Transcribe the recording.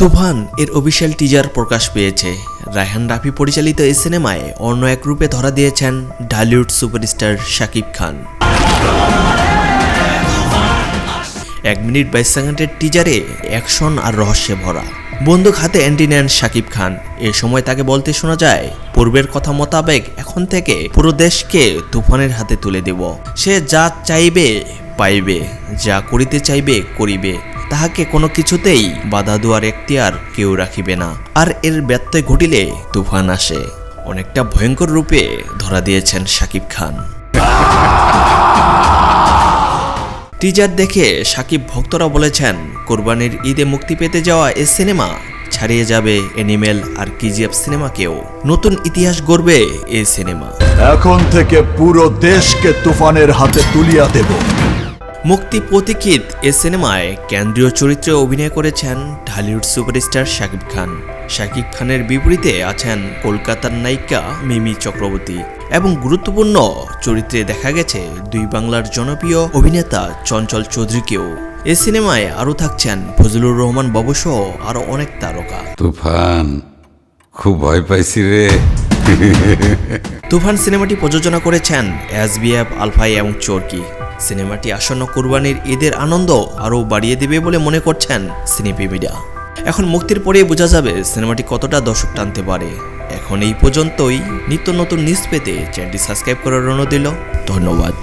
তুফান এর official teaser প্রকাশ পেয়েছে। রায়হান রাফি পরিচালিত এই সিনেমায় অন্য এক রূপে ধরা দিয়েছেন ঢালিউড সুপারস্টার শাকিব খান। এক মিনিট বাইশ সেকেন্ডের টিজারে অ্যাকশন আর রহস্যে ভরা। বন্দুক হাতে অ্যান্টি নেন শাকিব খান। এ সময় তাকে বলতে শোনা যায়, পূর্বের কথা মোতাবেক এখন থেকে পুরো দেশকে তুফানের হাতে তুলে দেব। সে যা চাইবে, পাইবে, যা করিতে চাইবে, করিবে। তাহাকে কোনো কিছুতেই বাধা দেওয়ার এখতিয়ার কেউ রাখিবে না। আর এর ব্যত্যয় ঘটিলে তুফান আসে। অনেকটা ভয়ঙ্কর রূপে ধরা দিয়েছেন শাকিব খান। টিজার দেখে সাকিব ভক্তরা বলেছেন, কোরবানির ঈদে মুক্তি পেতে যাওয়া এ সিনেমা ছাড়িয়ে যাবে এনিমেল আর কিজিএফ সিনেমাকেও। নতুন ইতিহাস গড়বে এই সিনেমা। এখন থেকে পুরো দেশকে তুফানের হাতে তুলিয়া দেব। মুক্তি প্রতীকিত এ সিনেমায় কেন্দ্রীয় চরিত্রে অভিনয় করেছেন ঢালিউড সুপারস্টার শাকিব খান। শাকিব খানের বিপরীতে আছেন কলকাতার নায়িকা মিমি চক্রবর্তী এবং গুরুত্বপূর্ণ চরিত্রে দেখা গেছে দুই বাংলার জনপ্রিয় অভিনেতা চঞ্চল চৌধুরীকেও। এ সিনেমায় আরও থাকছেন ফজলুর রহমান বাবুসহ আরও অনেক তারকা। তুফান খুব ভয় পাইছি রে। তুফান সিনেমাটি প্রযোজনা করেছেন এসবিএফ আলফাই এবং চরকি। সিনেমাটি আসন্ন কোরবানির ঈদের আনন্দ আরও বাড়িয়ে দেবে বলে মনে করছেন সিনেপ্রেমীরা এখন মুক্তির পরেই বোঝা যাবে সিনেমাটি কতটা দর্শক টানতে পারে। এখন এই পর্যন্তই। নিত্য নতুন নিউজ পেতে চ্যানেলটি সাবস্ক্রাইব করার অনুরোধ দিল ধন্যবাদ।